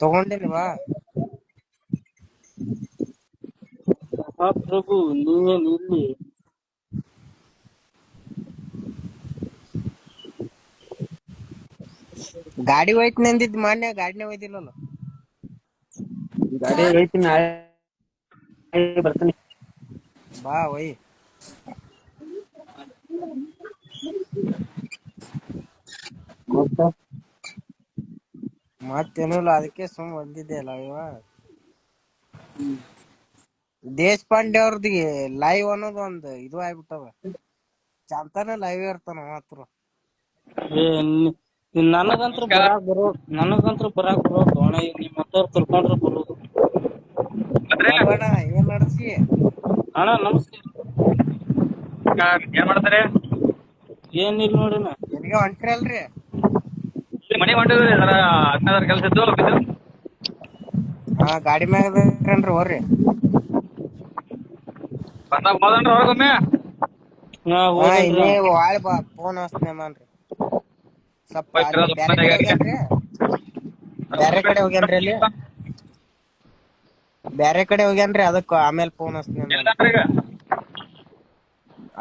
ತಗೊಂಡಿನಿ ಬಾ ಪ್ರಭು ನೀವೇನ್ ಇಲ್ಲಿ ಗಾಡಿ ಹೋಯ್ತು ನಂದಿದ್ ಮಾನ್ಯ ಗಾಡಿನೇ ಒಯ್ದಿಲ್ಲಲ್ಲ ಗಾಡಿ ಹೋಯ್ತು ನಾಳೆ ಬರ್ತೀನಿ. ಬಾ ಒಯ್ ಮತ್ತ? ಮತ್ತೇನಿಲ್ಲ ಅದಕ್ಕೆ ಸುಮ್ ಬಂದಿದ್ದೆ ಅಲ್ಲ ಇವ. ದೇಶಪಾಂಡೆ ಅವ್ರದ್ಗೆ ಲೈವ್ ಅನ್ನೋದು ಒಂದು ಇದು ಆಗ್ಬಿಟ್ಟದ. ಚಂತಾನ ಲೈವ್ ಇರ್ತಾನ ಮಾತ್ರ. ನನಗಂತ್ರ ಬರಾಕ್ ಬರೋ ನನಗಂತ್ರ ಬರಾಕ್ ಬರೋ ಅಣ್ಣ ಈಗ ನಿಮ್ ಮತ್ತವ್ರ ಕರ್ಕೊಂಡ್ರ ಬರೋದು. ಏನ್ ನಡ್ಸಿ ಅಣ್ಣ ನಮಸ್ಕಾರ ಏನ್ ಮಾಡ್ತಾರೆ? ಏನಿಲ್ಲ ನೋಡಿನ ಹೊಂಟ್ರಿ ಅಲ್ರಿ? ಮನೆ ಹೊಂಟಿದ್ರಿ ಕೆಲಸ ಇದ್ದು ಹಾ ಗಾಡಿ ಮ್ಯಾಗ ಅದೇನ್ರಿ ಹೋರ್ರಿ? ಬಂದಾಗ ಹೋದನ್ರಿ ಹೊರಗೊಮ್ಮೆ. ನಾ ಹಾ ಹೋಗಲ್ರಿ ಇನ್ನೇ ವಾಳ್ ಬಾ ಫೋನ್ ಹಚ್ತೇನೆ ಮಾನ್ರಿ ಸ್ವಲ್ಪ ಅಲ್ಲಿ ಬ್ಯಾರೆ ಕಡೆ ಹೋಗ್ಯಾನ್ರಿ. ಬ್ಯಾರೆ ಕಡೆ ಹೋಗ್ಯಾನ್ರಿ ಅಲ್ಲಿ? ಬ್ಯಾರೆ ಕಡೆ ಹೋಗ್ಯಾನ್ರಿ ಅದಕ್ಕ ಆಮೇಲೆ ಫೋನ್ ಹಚ್ತೇನೆ ಎಲ್ಲಾನ್ರಿ ಈಗ?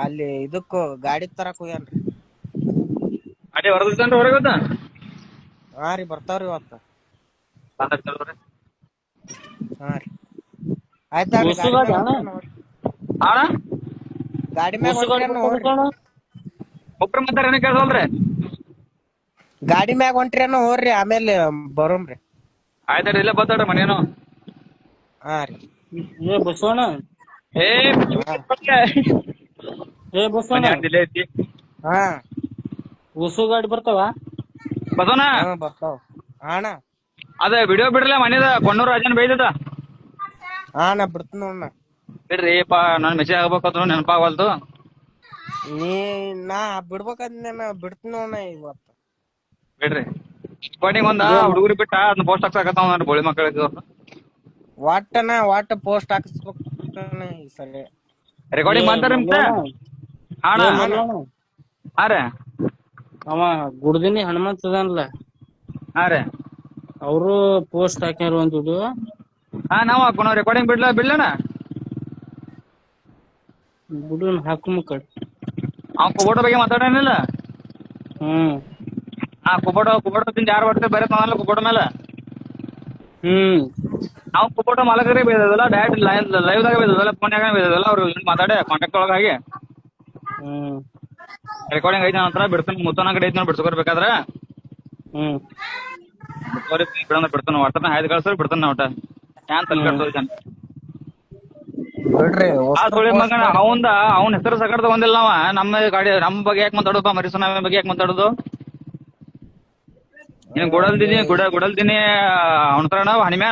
ಅಲ್ಲಿ ಇದಕ್ಕೂ ಗಾಡಿ ತರಕ್ ಹೋಗ್ಯಾನ್ರಿ. ಅದೇ ಹೊರದಿದ್ದಾನ್ರಿ ಹೊರಗೆ ಹಾ ರೀ ಬರ್ತಾವ್ರಿ ಇವತ್ತ. ಬಂದಾಗ ಚಲ್ರಿ ಹಾ ರೀ. ಆಯ್ತಾ ಗಾಡಿ ಮ್ಯಾಗ್ ಒಬ್ರು ಮಾತಾರ ಏನ ಕೇಳ್ಸಲ್ರಿ? ಗಾಡಿ ಮ್ಯಾಗ ಹೊಂಟ್ರೇನೋ ಹೋಗ್ರಿ ಆಮೇಲೆ ಬರೋಮ್ರಿ ಆಯ್ತಾರ ಇಲ್ಲೇ ಬರ್ತಾಡ್ರಿ ಮನೇನು. ಹಾ ರೀ. ಏ ಬಸವಣ್ಣ? ಏ ಏ ಬಸವಣ್ಣ? ಹಾ. ಉಸು ಗಾಡಿ ಬರ್ತಾವ? ಬಸವಣ್ಣ? ಹಾ ಬರ್ತಾವ. ಅಣ್ಣ. ಅದ ವಿಡಿಯೋ ಬಿಡ್ರಲ್ಲ ಮನೇದ? ಕೊಣ್ಣೂರು ರಾಜನ್ ಬೈದದ? ನಾ ಬಿಡ್ತೀನಿ ನೋಡ್ನ ಬಿಡ್ರಿ ಪಾ ನನ್ ಮೆಸೇಜ್ ಆಗ್ಬೇಕಂತ ನೆನಪಾಗವಲ್ತು ನೀ ನಾ ಬಿಡ್ಬೇಕಂದ್ರೆ ನಾ ಬಿಡ್ತೀನಿ ನೋಡ್ನ ಇವತ್ತು. ಬಿಡ್ರಿ. ರೆಕಾರ್ಡಿಂಗ್ ಒಂದ ಹುಡುಗರಿ ಬಿಟ್ಟ ಅದನ್ನ ಪೋಸ್ಟ್ ಹಾಕ್ಸಾಕತ್ತಾವ ನೋಡ್ರಿ ಬೋಳಿ ಮಕ್ಕಳಿಗೆ. ಒಟ್ಟನ ಒಟ್ಟ ಪೋಸ್ಟ್ ಹಾಕಿಸ್ಬೇಕು ಸರಿ. ರೆಕಾರ್ಡಿಂಗ್ ಮಾಡ್ತಾರ ಅಣ್ಣ ಏ ಹಾ ರೀ ಅವ ಗುಡ್ದಿನಿ ಹನುಮಂತ ಅದಾನಲ್ಲ. ಹಾ ರೀ. ಅವರು ಪೋಸ್ಟ್ ಹಾಕ್ಯಾರ ಒಂದು ವಿಡಿಯೋ ಹಾ ನಾವು ಹಾಕೋಣ ರೆಕಾರ್ಡಿಂಗ್ ಬಿಡ್ಲ ಬಿಡ್ಲಣ್ಣ. ಬಿಡು ಹಾಕು ಕಡೆ. ಅವ್ನ್ ಕುಬೋಟ ಬಗ್ಗೆ ಮಾತಾಡೋನಿಲ್ಲ ಹ್ಮ್. ಆ ಕುಬೋಟ ಕುಬೋಟ ತಿಂದ ಯಾರು ಬರ್ತಾರೆ ಬರೀ ತಾನಲ್ಲ ಕುಬೋಟ ಮೇಲೆ ಹ್ಮ್. ನಾವು ಕುಬೋಟ ಮಾಲಕರಿಗೆ ಬೈದದಲ್ಲ ಡೈರೆಕ್ಟ್ ಲೈವ್ ಲೈವ್ ದಾಗ ಫೋನ್ ಫೋನ್ಯಾಗ ಬೈದದಲ್ಲ ಅವ್ರು ಮಾತಾಡಿ ಕಾಂಟ್ಯಾಕ್ಟ್ ಒಳಗಾಗಿ. ಹ್ಮ್. ರೆಕಾರ್ಡಿಂಗ್ ಐತೆ ನಂತರ ಬಿಡ್ತೀನಿ. ಮುತ್ತನ ಕಡೆ ಐತೆ ನೋಡಿ ಬಿಡ್ಸ್ಕೊರ್ಬೇಕಾದ್ರೆ ಹ್ಮ್. ಬಿಡ್ಸೋರಿ ಬಿಡಂದ್ರೆ ಬಿಡ್ತಾನೆ. ವಾಟ್ಸಪ್ ಹಾಯ್ದು ಕಳ್ಸೋರಿ ಬಿಡ್ತಾನೆ ಒಟ್ಟ. ಚಾನ್ ತಲೆ ಕಟ್ಸೋರಿ ಜನ ಬಿಡ್ರಿ ಆ ಸುಳಿ ಮಗನ ಅವಂದ ಅವನ ಹೆಸರು ಸಕಡ್ದ ಬಂದಿಲ್ಲ ನಾವ. ನಮ್ಮ ಗಾಡಿ ನಮ್ಮ ಬಗ್ಗೆ ಯಾಕೆ ಮಾತಾಡೋದು? ಮರಿಸೋನ ಬಗ್ಗೆ ಯಾಕೆ ಮಾತಾಡೋದು? ಗುಡಲ್ ಗುಡಲ್ದಿನಿ ಗುಡ ಗುಡಲ್ದಿನಿ ಅವನ ಹತ್ರ ನಾವು ಹಣಿಮ್ಯಾ